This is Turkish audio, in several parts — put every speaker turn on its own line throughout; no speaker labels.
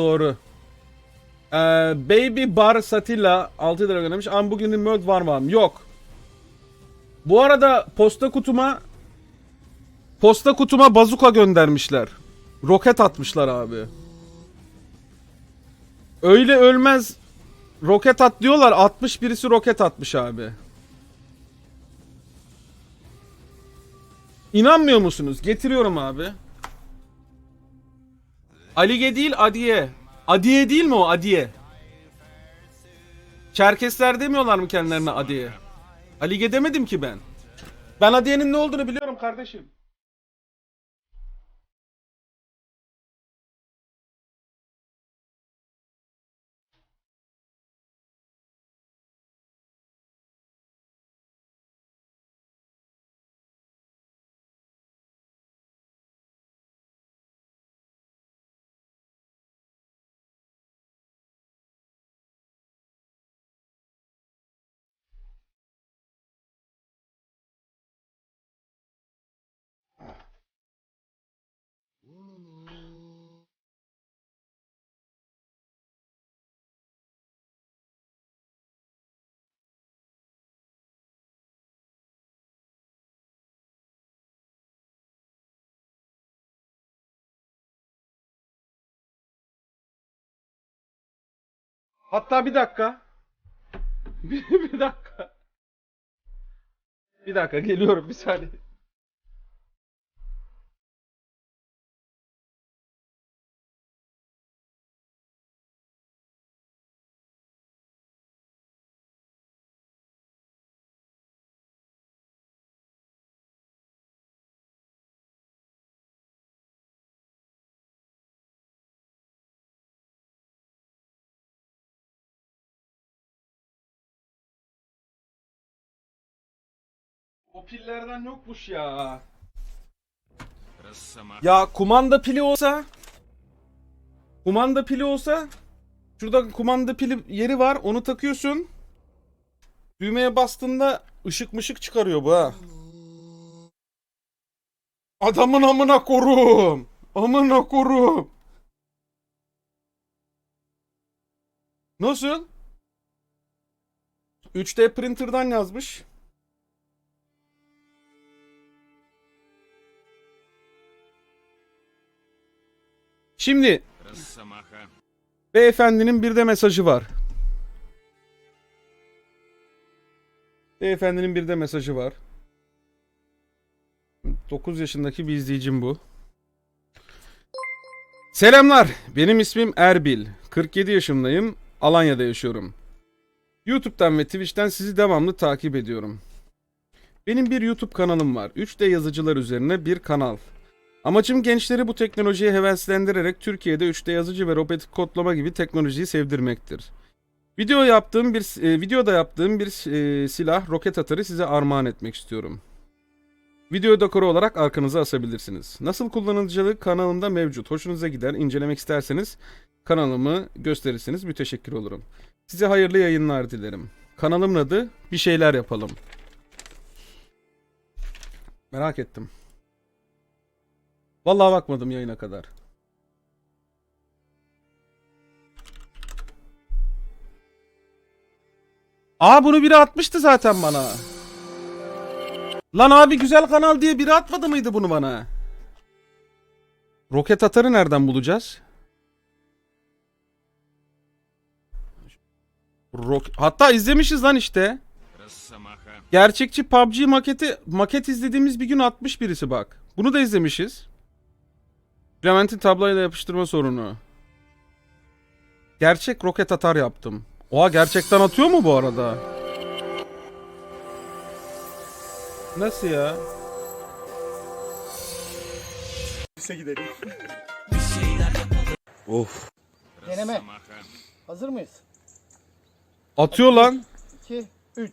Doğru. Ee, Baby Bar Satilla 6 lira göndermiş. Ama bugünün World var mı? Yok. Bu arada posta kutuma posta kutuma bazuka göndermişler. Roket atmışlar abi. Öyle ölmez roket at diyorlar. 60 birisi roket atmış abi. İnanmıyor musunuz? Getiriyorum abi. Alige değil Adiye. Adiye değil mi o Adiye? Çerkesler demiyorlar mı kendilerine Adiye? Alige demedim ki ben. Ben Adiye'nin ne olduğunu biliyorum kardeşim. Hatta bir dakika. bir, dakika. Bir dakika geliyorum bir saniye. O pillerden yokmuş ya. Ya kumanda pili olsa kumanda pili olsa şurada kumanda pili yeri var onu takıyorsun. Düğmeye bastığında ışık mışık çıkarıyor bu ha. Adamın amına korum. Amına korum. Nasıl? 3D printer'dan yazmış. Şimdi beyefendinin bir de mesajı var. Beyefendinin bir de mesajı var. 9 yaşındaki bir izleyicim bu. Selamlar. Benim ismim Erbil. 47 yaşındayım. Alanya'da yaşıyorum. YouTube'dan ve Twitch'ten sizi devamlı takip ediyorum. Benim bir YouTube kanalım var. 3D yazıcılar üzerine bir kanal. Amacım gençleri bu teknolojiye heveslendirerek Türkiye'de 3D yazıcı ve robotik kodlama gibi teknolojiyi sevdirmektir. Video yaptığım bir e, videoda yaptığım bir e, silah roket atarı size armağan etmek istiyorum. Video dekoru olarak arkanıza asabilirsiniz. Nasıl kullanılacağı kanalımda mevcut. Hoşunuza gider, incelemek isterseniz kanalımı gösterirseniz müteşekkir olurum. Size hayırlı yayınlar dilerim. Kanalımın adı Bir Şeyler Yapalım. Merak ettim. Vallahi bakmadım yayına kadar. Aa bunu biri atmıştı zaten bana. Lan abi güzel kanal diye biri atmadı mıydı bunu bana? Roket atarı nereden bulacağız? Rok Hatta izlemişiz lan işte. Gerçekçi PUBG maketi maket izlediğimiz bir gün atmış birisi bak. Bunu da izlemişiz. Clement'in tablayla yapıştırma sorunu. Gerçek roket atar yaptım. Oha gerçekten atıyor mu bu arada? Nasıl ya?
Ofise gidelim.
Of.
Deneme. Hazır mıyız?
Atıyor lan.
2, 3.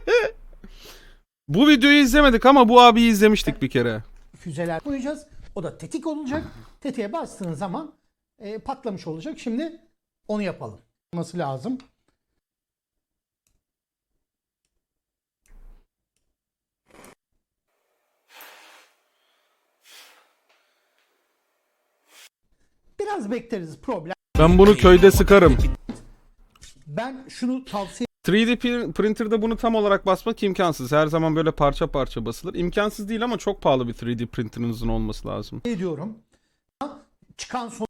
bu videoyu izlemedik ama bu abiyi izlemiştik bir kere.
füzeler koyacağız. O da tetik olacak. Tetiğe bastığınız zaman e, patlamış olacak. Şimdi onu yapalım. Olması lazım. Biraz bekleriz problem.
Ben bunu köyde sıkarım.
Ben şunu tavsiye
3D pr- printer'da bunu tam olarak basmak imkansız. Her zaman böyle parça parça basılır. İmkansız değil ama çok pahalı bir 3D printer'ınızın olması lazım.
ediyorum. Çıkan son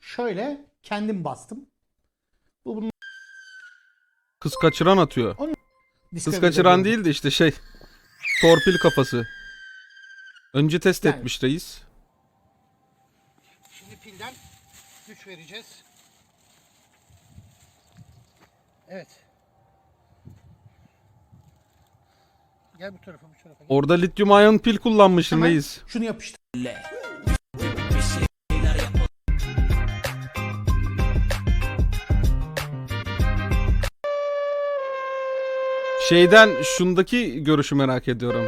şöyle kendim bastım. Bu bunun
Kız kaçıran atıyor. Kız
Discovery'de
kaçıran değil de işte şey. Torpil kafası. Önce test
Yani.
etmiş reis.
Şimdi pilden güç vereceğiz. Evet. Gel bu tarafa bu tarafa.
Orada lityum ion pil kullanmışsın
Hemen
reis.
Şunu yapıştır.
Şeyden şundaki görüşü merak ediyorum.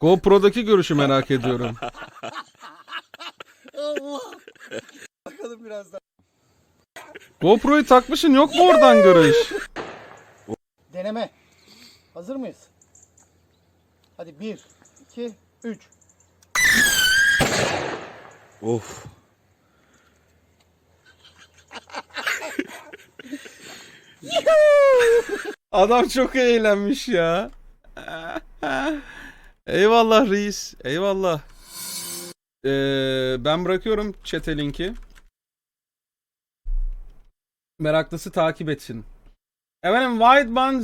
GoPro'daki görüşü merak ediyorum.
Allah. Bakalım biraz daha.
GoPro'yu takmışsın yok mu oradan görüş?
Deneme. Hazır mıyız? Hadi 1, 2, 3.
Of.
Adam çok eğlenmiş ya. Eyvallah reis. Eyvallah. Ee, ben bırakıyorum chat'e linki. Meraklısı takip etsin. Efendim Wideband